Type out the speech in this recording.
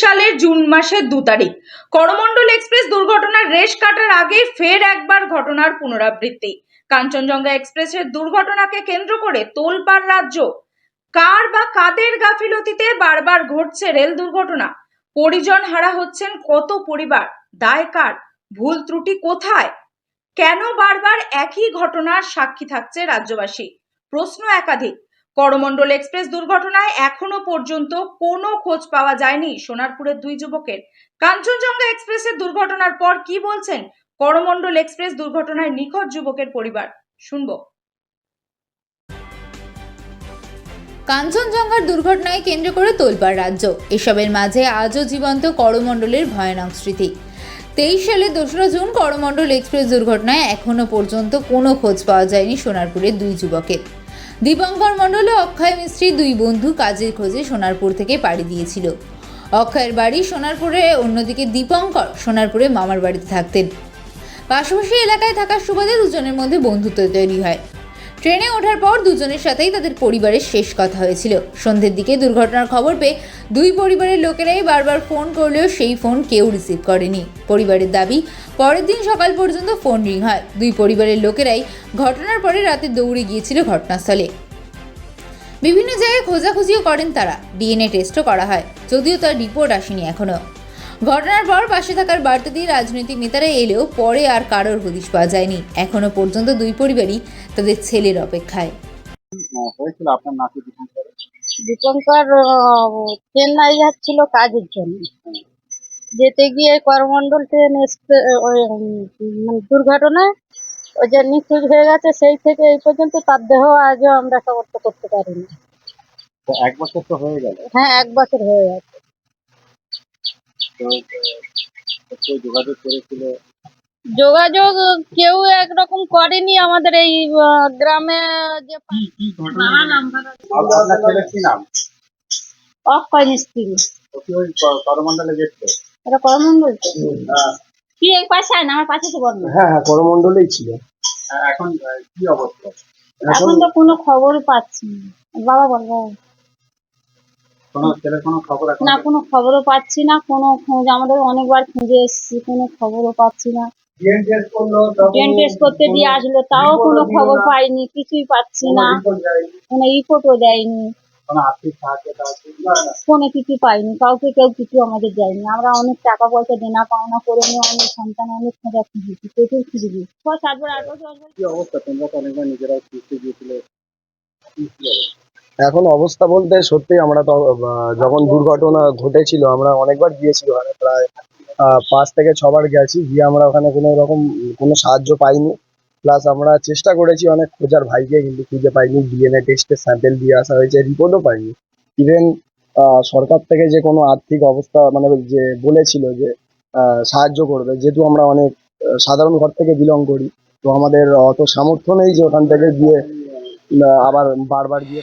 সালের জুন মাসের দু তারিখ। করমণ্ডল এক্সপ্রেস দুর্ঘটনার রেশ কাটার আগে ফের একবার ঘটনার পুনরাবৃত্তি। কাঞ্চনজঙ্ঘা এক্সপ্রেসের দুর্ঘটনাকে কেন্দ্র করে তোলপাড় রাজ্য। কার বা কাদের গাফিলতিতে বারবার ঘটছে রেল দুর্ঘটনা? পরিজন হারা হচ্ছেন কত পরিবার? দায় কার? ভুল ত্রুটি কোথায়? কেন বারবার একই ঘটনার সাক্ষী থাকছে রাজ্যবাসী? প্রশ্ন একাধিক। করমণ্ডল এক্সপ্রেস দুর্ঘটনায় এখনও পর্যন্ত কোনো খোঁজ পাওয়া যায়নি সোনারপুরের দুই যুবকের। কাঞ্চনজঙ্ঘা এক্সপ্রেসের দুর্ঘটনার পর কি বলছেন করমণ্ডল এক্সপ্রেস দুর্ঘটনায় নিখোঁজ যুবকের পরিবার? শুনব। কাঞ্চনজঙ্ঘার দুর্ঘটনায় কেন্দ্র করে তোলপাড় রাজ্য। এসবের মাঝে আজও জীবন্ত করমণ্ডলের ভয়ানক স্মৃতি। তেইশ সালে দোসরা জুন করমণ্ডল এক্সপ্রেস দুর্ঘটনায় এখনও পর্যন্ত কোনো খোঁজ পাওয়া যায়নি সোনারপুরের দুই যুবকের। দীপঙ্কর মণ্ডল ও অক্ষয় মিস্ত্রি দুই বন্ধু কাজের খোঁজে সোনারপুর থেকে পাড়ি দিয়েছিল। অক্ষয়ের বাড়ি সোনারপুরে, অন্যদিকে দীপঙ্কর সোনারপুরে মামার বাড়িতে থাকতেন। পাশাপাশি এলাকায় থাকার সুবাদে দুজনের মধ্যে বন্ধুত্ব তৈরি হয়। ট্রেনে ওঠার পর দুজনের সাথেই তাদের পরিবারের শেষ কথা হয়েছিল। সন্ধ্যের দিকে দুর্ঘটনার খবর পেয়ে দুই পরিবারের লোকেরাই বারবার ফোন করলেও সেই ফোন কেউ রিসিভ করেনি। পরিবারের দাবি, পরের দিন সকাল পর্যন্ত ফোন রিং হয়। দুই পরিবারের লোকেরাই ঘটনার পরে রাতে দৌড়ে গিয়েছিল ঘটনাস্থলে। বিভিন্ন জায়গায় খোঁজাখুঁজিও করেন তারা। ডিএনএ টেস্টও করা হয়। যদিও তার রিপোর্ট আসেনি এখনও ঘটনার পর পাশে থাকার বার্তা দিয়ে রাজনৈতিক নেতারা এলেও পরে আর কারোর হদিশ পাওয়া যায়নি। এখনও পর্যন্ত দুই পরিবারই তাদের ছেলের অপেক্ষায়। হয়েছিল আপনার নাতি দীপঙ্কর? চেন্নাই যাচ্ছিল কাজের জন্য। যেতে গিয়ে করমন্ডল ট্রেন মানে দুর্ঘটনায় ওই যে নিখোঁজ হয়ে গেছে সেই থেকে এই পর্যন্ত তার দেহ আজও আমরা সমর্থ করতে পারিনি। এক বছর তো হয়ে গেল। হ্যাঁ এক বছর হয়ে গেছে। যোগাযোগ করেছিল যোগাযোগ কেউ একরকম করেনি আমাদের এই গ্রামে যে আপনার ছেলের কি অক্ষয় মিস্ত্রি। ও কি ওই ক- করমণ্ডলে গেছিল এটা করমন্ডল তো? হ্যাঁ। কি এই পাশে আয় না? আমার পাশে তো বন্ধ। হ্যাঁ হ্যাঁ ছিল। হ্যাঁ, এখন কি অবস্থা? এখন তো কোনো খবর পাচ্ছি না। বাবা বল বাবা। কোনো ছেলের কোনো খবর এখন না কোনো খবরও পাচ্ছি না কোনো খোঁজ আমাদের অনেকবার খুঁজে এসেছি কোনো খবরও পাচ্ছি না। টেস্ট ট্রেন টেস্ট করতে দিয়ে আসলো তাও কোনো খবর পাইনি কিছুই পাচ্ছি না। কোনো রিপোর্টও দেয়নি। কোনো কিছু পাইনি কাউকে কেউ কিছু আমাদের দেয়নি। আমরা অনেক টাকা পয়সা দেনা পাওনা করে নিয়ে অনেক সন্তান অনেক খোঁজা খুঁজেছি প্রচুর খুঁজেছি ছ সাতবার আট বছর অবস্থা তোমরা তো অনেকবার নিজেরাও খুঁজতে গিয়েছিলে? এখন অবস্থা বলতে সত্যি আমরা তো যখন দুর্ঘটনা ঘটেছিল, আমরা অনেকবার গিয়েছি ওখানে, প্রায় পাঁচ থেকে ছবার গেছি, গিয়ে আমরা ওখানে কোনো রকম, কোনো সাহায্য পাইনি। প্লাস আমরা চেষ্টা করেছি অনেক খোঁজার, ভাইকে কিন্তু খুঁজে পাইনি ডিএনএ টেস্টের স্যাম্পেল দিয়ে আসা হয়েছে রিপোর্টও পাইনি। ইভেন সরকার থেকে যে কোনো আর্থিক অবস্থা মানে যে বলেছিল যে সাহায্য করবে, যেহেতু আমরা অনেক সাধারণ ঘর থেকে বিলং করি, তো আমাদের অত সামর্থ্য নেই যে ওখান থেকে গিয়ে আবার বারবার গিয়ে